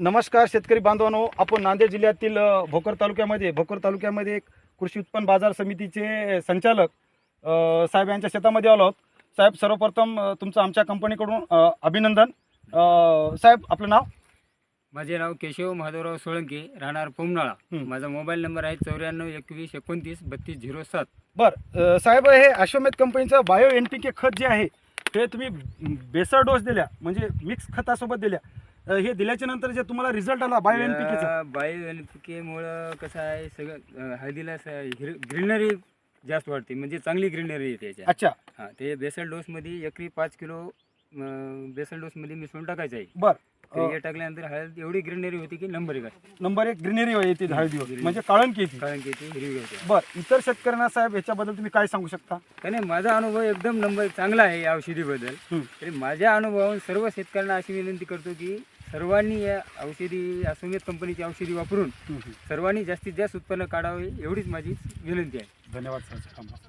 नमस्कार शेतकरी बांधवांनो आपण नांदेड जिल्ह्यातील भोकर तालुक्यामध्ये भोकर तालुक्यामध्ये एक कृषी उत्पन्न बाजार समितीचे संचालक साहेब यांच्या शेतामध्ये आलो आहोत. साहेब सर्वप्रथम तुमचं आमच्या कंपनीकडून अभिनंदन. साहेब आपलं नाव? माझे नाव केशव माधवराव सोळंके राहणार पोमनाळा. माझा मोबाईल नंबर आहे चौऱ्याण्णव एकवीस एकोणतीस बत्तीस झिरो सात. बरं साहेब हे अश्वमेध कंपनीचं बायो एन पी के खत जे आहे ते तुम्ही बेसर डोस दिल्या म्हणजे मिक्स खतासोबत दिल्या. हे दिल्याच्या नंतर जे तुम्हाला रिझल्ट आला बायो एन पी केचा या बायो एन पी केमुळं कसं आहे सगळं अं, हळदीला ग्रीनरी जास्त वाढते म्हणजे चांगली ग्रीनरी येते याच्यात. अच्छा. हां ते बेसल डोसमध्ये एकरी पाच किलो अं, बेसल डोसमध्ये मिसळून टाकायचं आहे. बरं. हे टाकल्यानंतर हळद एवढी ग्रीनरी होती की नंबर एक नंबर एक ग्रीनरी येते हळदीवर. Greenery. म्हणजे काळंकी येते कारण की ती हिरवी होते. बरं. इतर शेतकऱ्यांना साहेब याच्याबद्दल तुम्ही काय सांगू शकता? त्याने माझा अनुभव एकदम नंबर चांगला आहे या औषधीबद्दल. हं. तरी माझ्या अनुभवावरून सर्व शेतकऱ्यांना अशी विनंती करतो की सर्वांनी या औषधी असोमेत कंपनीची औषधी वापरून सर्वांनी जास्तीत जास्त उत्पन्न काढावे एवढीच माझी विनंती आहे. धन्यवाद सर